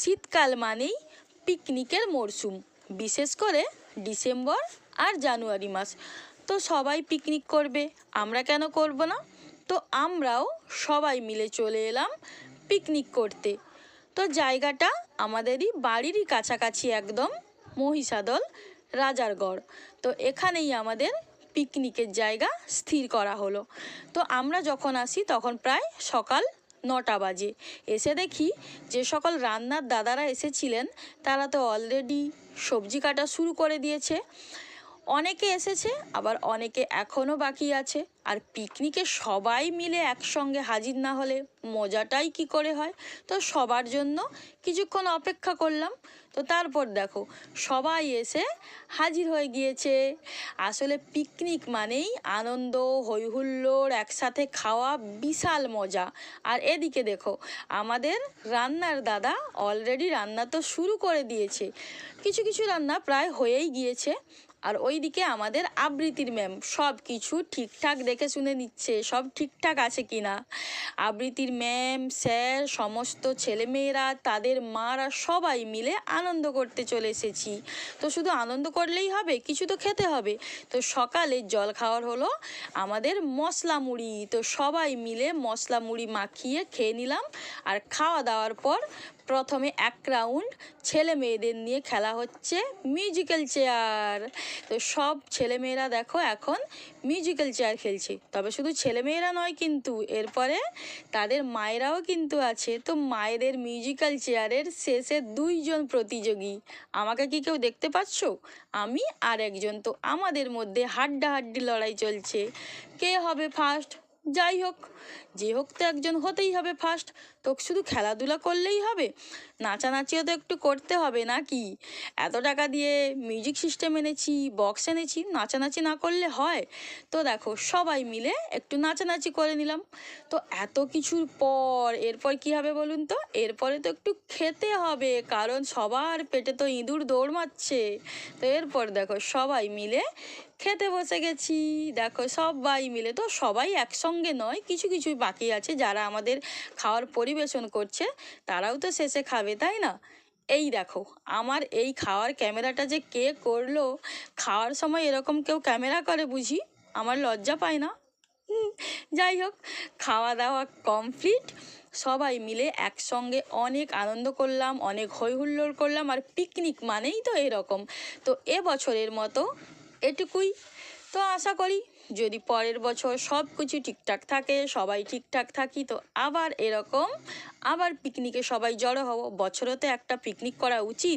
শীতকাল মানেই পিকনিকের মরশুম বিশেষ করে ডিসেম্বর আর জানুয়ারি মাস। তো সবাই পিকনিক করবে, আমরা কেন করব না? তো আমরাও সবাই মিলে চলে এলাম পিকনিক করতে। তো জায়গাটা আমাদেরই বাড়িরই কাছাকাছি একদম মহিষাদল, রাজারগড়। তো এখানেই আমাদের পিকনিকের জায়গা স্থির করা হলো। তো আমরা যখন আসি তখন প্রায় সকাল নটা বাজে। এসে দেখি যে সকল রান্নার দাদারা এসেছিলেন, তারা তো অলরেডি সবজি কাটা শুরু করে দিয়েছে। অনেকে এসেছে, আবার অনেকে এখনও বাকি আছে। আর পিকনিকে সবাই মিলে একসঙ্গে হাজির না হলে মজাটাই কি করে হয়? তো সবার জন্য কিছুক্ষণ অপেক্ষা করলাম। তো তারপর দেখো, সবাই এসে হাজির হয়ে গিয়েছে। আসলে পিকনিক মানেই আনন্দ, হৈহুল্লোড়, একসাথে খাওয়া বিশাল মজা। আর এদিকে দেখো, আমাদের রান্নার দাদা অলরেডি রান্না তো শুরু করে দিয়েছে। কিছু কিছু রান্না প্রায় হয়েই গিয়েছে। আর ওইদিকে আমাদের আবৃত্তির ম্যাম সব কিছু ঠিকঠাক দেখে শুনে নিচ্ছে, সব ঠিকঠাক আছে কি না আবৃত্তির ম্যাম, স্যার, সমস্ত ছেলেমেয়েরা, তাদের মারা সবাই মিলে আনন্দ করতে চলে এসেছি। তো শুধু আনন্দ করলেই হবে, কিছু তো খেতে হবে। তো সকালে জল খাওয়ার হলো আমাদের মশলা মুড়ি। তো সবাই মিলে মশলা মুড়ি মাখিয়ে খেয়ে নিলাম। আর খাওয়া দাওয়ার পর প্রথমে এক রাউন্ড ছেলে মেয়েদের নিয়ে খেলা হচ্ছে মিউজিক্যাল চেয়ার। তো সব ছেলেমেয়েরা দেখো এখন মিউজিক্যাল চেয়ার খেলছে। তবে শুধু ছেলেমেয়েরা নয় কিন্তু এরপরে তাদের মায়েরাও কিন্তু আছে। তো মায়েদের মিউজিক্যাল চেয়ারের শেষে দুইজন প্রতিযোগী। আমাকে কি কেউ দেখতে পাচ্ছ? আমি আর একজন। তো আমাদের মধ্যে হাড্ডাহাড্ডি লড়াই চলছে। কে হবে ফার্স্ট যাই হোক, যে হোক তো একজন হতেই হবে ফার্স্ট তো শুধু খেলাধুলা করলেই হবে? নাচানাচিও তো একটু করতে হবে নাকি? এত টাকা দিয়ে মিউজিক সিস্টেম এনেছি বক্স এনেছি, নাচানাচি না করলে হয়? তো দেখো, সবাই মিলে একটু নাচানাচি করে নিলাম। তো এত কিছুর পর, এরপর কি হবে বলুন তো? এরপরে তো একটু খেতে হবে, কারণ সবার পেটে তো ইঁদুর দৌড় মারছে। তো এরপর দেখো, সবাই মিলে খেতে বসে গেছি। দেখো, সবাই মিলে তো সবাই একসঙ্গে নয়, কিছু কিছু বাকি আছে যারা আমাদের খাওয়ার পরিবেশন করছে, তারাও তো শেষে খাবে, তাই না? এই দেখো, আমার এই খাওয়ার ক্যামেরাটা যে কে করল, খাওয়ার সময় এরকম কেউ ক্যামেরা করে বুঝি? আমার লজ্জা পায় না? যাই হোক, খাওয়া দাওয়া কমপ্লিট, সবাই মিলে একসঙ্গে অনেক আনন্দ করলাম, অনেক হই হুল্লোড় করলাম, আর পিকনিক মানেই তো এরকম। তো এবছরের মতো এটুকুই। তো আশা করি যদি পরের বছর সব কিছু ঠিকঠাক থাকে, সবাই ঠিকঠাক থাকি, তো আবার এরকম আবার পিকনিকে সবাই জড়ো হব। বছরতে একটা পিকনিক করা উচিত।